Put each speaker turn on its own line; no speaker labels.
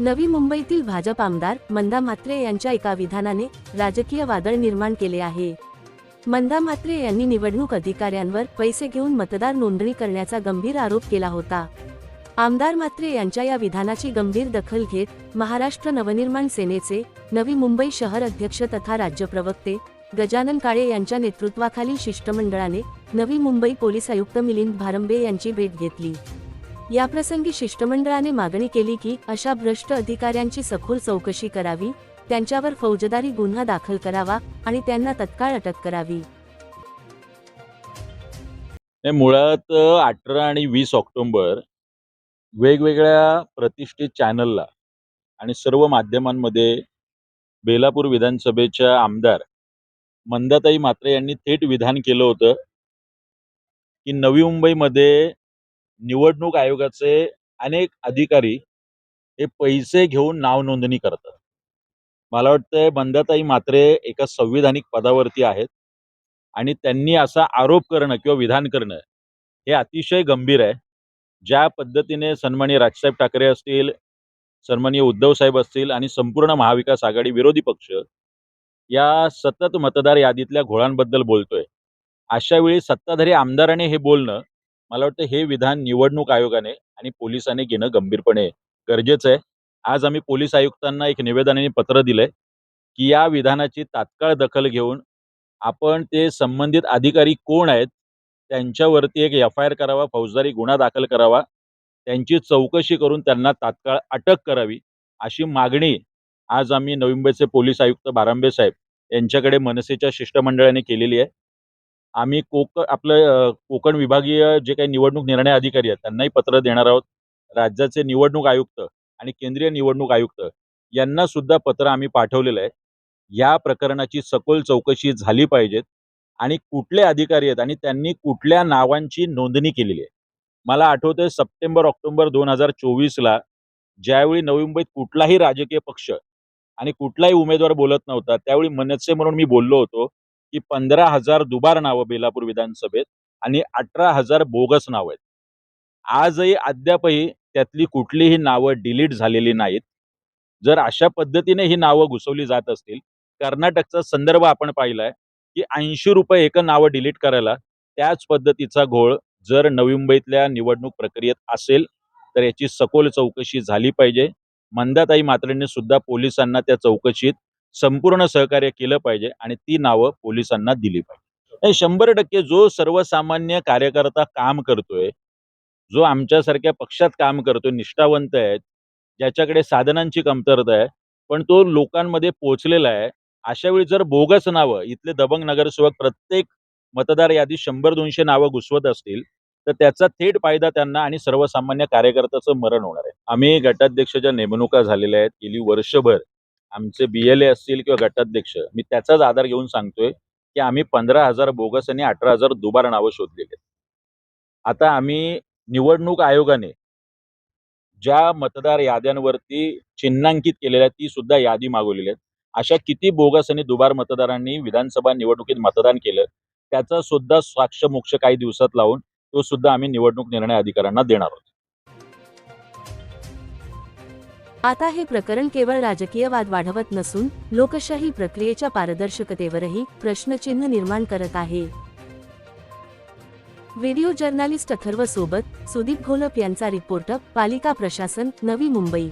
नवी मुंबईतील भाजप आमदार मंदा म्हात्रे यांच्या एका विधानाने राजकीय वादळ निर्माण केले आहे. मंदा म्हात्रे यांनी निवडणूक अधिकाऱ्यांवर पैसे घेऊन मतदार नोंदणी करण्याचा गंभीर आरोप केला होता. आमदार म्हात्रे यांच्या या विधानाची गंभीर दखल घेत महाराष्ट्र नवनिर्माण सेनेचे नवी मुंबई शहर अध्यक्ष तथा राज्य प्रवक्ते गजानन काळे यांच्या नेतृत्वाखालील शिष्टमंडळाने नवी मुंबई पोलीस आयुक्त मिलिंद भारंबे यांची भेट घेतली. याप्रसंगी शिष्टमंडळाने मागणी केली की अशा भ्रष्ट अधिकाऱ्यांची सखोल चौकशी करावी त्यांच्यावर फौजदारी गुन्हा दाखल करावा आणि त्यांना तत्काळ अटक करावी.
मुळात अठरा आणि वीस ऑक्टोबर वेगवेगळ्या प्रतिष्ठित चॅनलला आणि सर्व माध्यमांमध्ये बेलापूर विधानसभेच्या आमदार मंदाताई मात्रे यांनी थेट विधान केलं होतं की नवी मुंबईमध्ये निवडणूक आयोगाचे अनेक अधिकारी हे पैसे घेऊन नाव नोंदणी करतात. मला वाटतंय बंदाताई मात्रे एका संविधानिक पदावरती आहेत आणि त्यांनी असा आरोप करणं किंवा विधान करणं हे अतिशय गंभीर आहे. ज्या पद्धतीने सन्माननीय राजसाहेब ठाकरे असतील सन्माननीय उद्धव साहेब असतील आणि संपूर्ण महाविकास आघाडी विरोधी पक्ष या सतत मतदार यादीतल्या घोळांबद्दल बोलतोय. अशा वेळी सत्ताधारी आमदाराने हे बोलणं मला वाटतं हे विधान निवडणूक आयोगाने आणि पोलिसांनी घेणं गंभीरपणे गरजेचं आहे. आज आम्ही पोलीस आयुक्तांना एक निवेदनाने पत्र दिलंय की या विधानाची तात्काळ दखल घेऊन आपण ते संबंधित अधिकारी कोण आहेत त्यांच्यावरती एक एफ आय आर करावा फौजदारी गुन्हा दाखल करावा त्यांची चौकशी करून त्यांना तात्काळ अटक करावी अशी मागणी आज आम्ही नवी मुंबईचे पोलीस आयुक्त बारांबे साहेब यांच्याकडे मनसेच्या शिष्टमंडळाने केलेली आहे. आम्ही कोक आपलं कोकण विभागीय जे काही निवडणूक निर्णय अधिकारी आहेत त्यांनाही पत्र देणार आहोत. राज्याचे निवडणूक आयुक्त आणि केंद्रीय निवडणूक आयुक्त यांना सुद्धा पत्र आम्ही पाठवलेलं आहे. या प्रकरणाची सखोल चौकशी झाली पाहिजेत आणि कुठले अधिकारी आहेत आणि त्यांनी कुठल्या नावांची नोंदणी केलेली आहे. मला आठवतंय सप्टेंबर ऑक्टोबर दोन हजार चोवीसला ज्यावेळी नवी मुंबईत कुठलाही राजकीय पक्ष आणि कुठलाही उमेदवार बोलत नव्हता त्यावेळी मनसे म्हणून मी बोललो होतो. की पंधरा हजार दुबार नावं बेलापूर विधानसभेत आणि अठरा हजार बोगस नावं आहेत. आजही अद्यापही त्यातली कुठलीही नावं डिलीट झालेली नाहीत. जर अशा पद्धतीने ही नावं घुसवली जात असतील कर्नाटकचा संदर्भ आपण पाहिलाय की ऐंशी रुपये एक नावं डिलीट करायला त्याच पद्धतीचा घोळ जर नवी मुंबईतल्या निवडणूक प्रक्रियेत असेल तर याची सखोल चौकशी झाली पाहिजे. मंदाताई मात्रेंनी सुद्धा पोलिसांना त्या चौकशीत संपूर्ण सहकार्य केलं पाहिजे आणि ती नावं पोलिसांना दिली पाहिजे. शंभर टक्के जो सर्वसामान्य कार्यकर्ता काम करतोय जो आमच्यासारख्या पक्षात काम करतोय निष्ठावंत आहेत ज्याच्याकडे साधनांची कमतरता आहे पण तो लोकांमध्ये पोहोचलेला आहे अशा वेळी जर बोगस नावं इथले दबंग नगरसेवक प्रत्येक मतदार यादी शंभर दोनशे नावं घुसवत असतील तर त्याचा थेट फायदा त्यांना आणि सर्वसामान्य कार्यकर्त्याचं मरण होणार आहे. आम्ही गटाध्यक्षाच्या नेमणुका झालेल्या आहेत गेली वर्षभर आमचे बी एल ए असतील किंवा गटाध्यक्ष मी त्याचाच आधार घेऊन सांगतोय की आम्ही पंधरा हजार बोगस आणि अठरा हजार दुबार नावं शोधलेली आहेत. आता आम्ही निवडणूक आयोगाने ज्या मतदार याद्यांवरती चिन्हांकित केलेल्या ती सुद्धा यादी मागवलेली आहेत. अशा किती बोगस आणि दुबार मतदारांनी विधानसभा निवडणुकीत मतदान केलं त्याचा सुद्धा साक्ष मोक्ष काही दिवसात लावून तो सुद्धा आम्ही निवडणूक निर्णय अधिकाऱ्यांना देणार आहोत.
आता हे प्रकरण केवळ राजकीय वाद वाढवत नसून लोकशाही प्रक्रियेच्या पारदर्शकतेवरही प्रश्नचिन्ह निर्माण करत आहे. व्हिडिओ जर्नालिस्ट अथर्व सोबत सुदीप घोलप यांचा रिपोर्ट पालिका प्रशासन नवी मुंबई.